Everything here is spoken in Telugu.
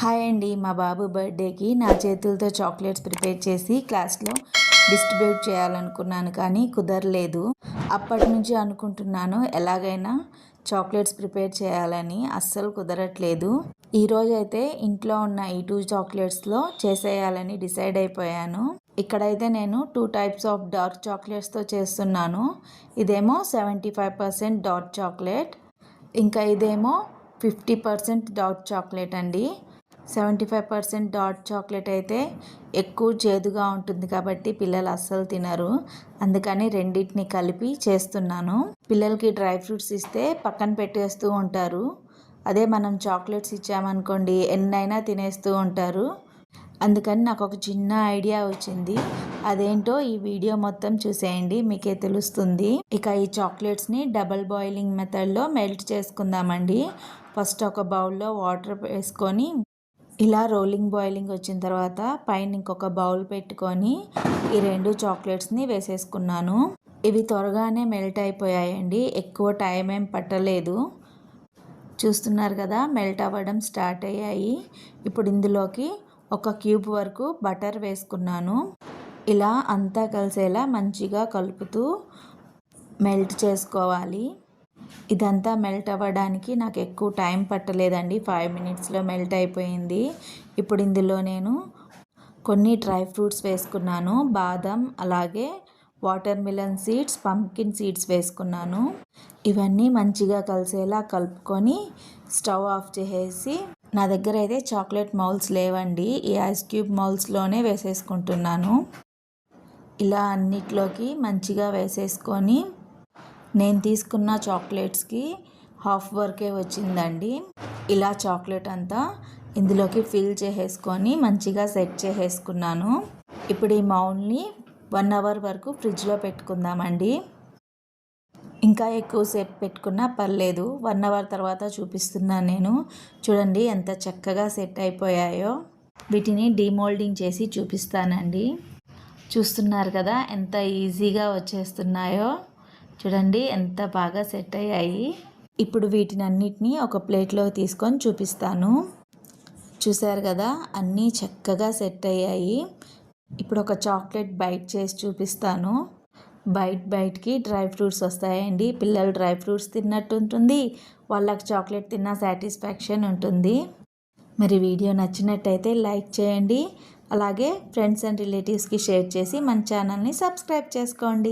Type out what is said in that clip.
హాయ్ అండి మా బాబు బర్త్డేకి నా చేతులతో చాక్లెట్స్ ప్రిపేర్ చేసి క్లాస్లో డిస్ట్రిబ్యూట్ చేయాలనుకున్నాను కానీ కుదరలేదు. అప్పటి నుంచి అనుకుంటున్నాను ఎలాగైనా చాక్లెట్స్ ప్రిపేర్ చేయాలని అస్సలు కుదరట్లేదు. ఈరోజైతే ఇంట్లో ఉన్న ఈ టూ చాక్లెట్స్లో చేసేయాలని డిసైడ్ అయిపోయాను. ఇక్కడైతే నేను టూ టైప్స్ ఆఫ్ డార్క్ చాక్లెట్స్తో చేస్తున్నాను. ఇదేమో seventy five percent dark chocolate ఇంకా ఇదేమో ఫిఫ్టీ పర్సెంట్ డార్క్ చాక్లెట్ అండి. సెవెంటీ ఫైవ్ పర్సెంట్ డాట్ చాక్లెట్ అయితే ఎక్కువ చేదుగా ఉంటుంది కాబట్టి పిల్లలు అస్సలు తినరు. అందుకని రెండింటిని కలిపి చేస్తున్నాను. పిల్లలకి డ్రై ఫ్రూట్స్ ఇస్తే పక్కన పెట్టేస్తూ ఉంటారు. అదే మనం చాక్లెట్స్ ఇచ్చామనుకోండి ఎన్నైనా తినేస్తూ ఉంటారు. అందుకని నాకు ఒక చిన్న ఐడియా వచ్చింది. అదేంటో ఈ వీడియో మొత్తం చూసేయండి మీకే తెలుస్తుంది. ఇక ఈ చాక్లెట్స్ని డబల్ బాయిలింగ్ మెథడ్లో మెల్ట్ చేసుకుందామండి. ఫస్ట్ ఒక బౌల్లో వాటర్ వేసుకొని ఇలా రోలింగ్ బాయిలింగ్ వచ్చిన తర్వాత పైన ఇంకొక బౌల్ పెట్టుకొని ఈ రెండు చాక్లెట్స్ని వేసేసుకున్నాను. ఇవి త్వరగానే మెల్ట్ అయిపోయాయండి. ఎక్కువ టైం ఏం పట్టలేదు. చూస్తున్నారు కదా మెల్ట్ అవ్వడం స్టార్ట్ అయ్యాయి. ఇప్పుడు ఇందులోకి ఒక క్యూబ్ వరకు బటర్ వేసుకున్నాను. ఇలా అంతా కలిసేలా మంచిగా కలుపుతూ మెల్ట్ చేసుకోవాలి. ఇదంతా మెల్ట్ అవ్వడానికి నాకు ఎక్కువ టైం పట్టలేదండి. ఫైవ్ మినిట్స్లో మెల్ట్ అయిపోయింది. ఇప్పుడు ఇందులో నేను కొన్ని డ్రై ఫ్రూట్స్ వేసుకున్నాను. బాదం అలాగే watermelon seeds pumpkin seeds వేసుకున్నాను. ఇవన్నీ మంచిగా కలిసేలా కలుపుకొని స్టవ్ ఆఫ్ చేసేసి నా దగ్గర అయితే చాక్లెట్ మౌల్స్ లేవండి. ఈ ఐస్ క్యూబ్ మౌల్స్లోనే వేసేసుకుంటున్నాను. ఇలా అన్నిట్లోకి మంచిగా వేసేసుకొని నేను తీసుకున్న చాక్లెట్స్కి హాఫ్ వర్కే వచ్చిందండి. ఇలా చాక్లెట్ అంతా ఇందులోకి ఫిల్ చేసేసుకొని మంచిగా సెట్ చేసేసుకున్నాను. ఇప్పుడు ఈ మౌల్ని వన్ అవర్ వరకు ఫ్రిడ్జ్లో పెట్టుకుందామండి. ఇంకా ఎక్కువసేపు పెట్టుకున్నా పర్లేదు. వన్ అవర్ తర్వాత చూపిస్తున్నాను నేను. చూడండి ఎంత చక్కగా సెట్ అయిపోయాయో. వీటిని డీమోల్డింగ్ చేసి చూపిస్తానండి. చూస్తున్నారు కదా ఎంత ఈజీగా వచ్చేస్తున్నాయో. చూడండి ఎంత బాగా సెట్ అయ్యాయి. ఇప్పుడు వీటిని అన్నిటినీ ఒక ప్లేట్లో తీసుకొని చూపిస్తాను. చూశారు కదా అన్నీ చక్కగా సెట్ అయ్యాయి. ఇప్పుడు ఒక చాక్లెట్ బైట్ చేసి చూపిస్తాను. బైట్ బైట్కి డ్రై ఫ్రూట్స్ వస్తాయండి. పిల్లలు డ్రై ఫ్రూట్స్ తిన్నట్టు ఉంటుంది. వాళ్ళకి చాక్లెట్ తిన్న సాటిస్ఫాక్షన్ ఉంటుంది. మరి వీడియో నచ్చినట్టయితే లైక్ చేయండి. అలాగే ఫ్రెండ్స్ అండ్ రిలేటివ్స్కి షేర్ చేసి మన ఛానల్ని సబ్స్క్రైబ్ చేసుకోండి.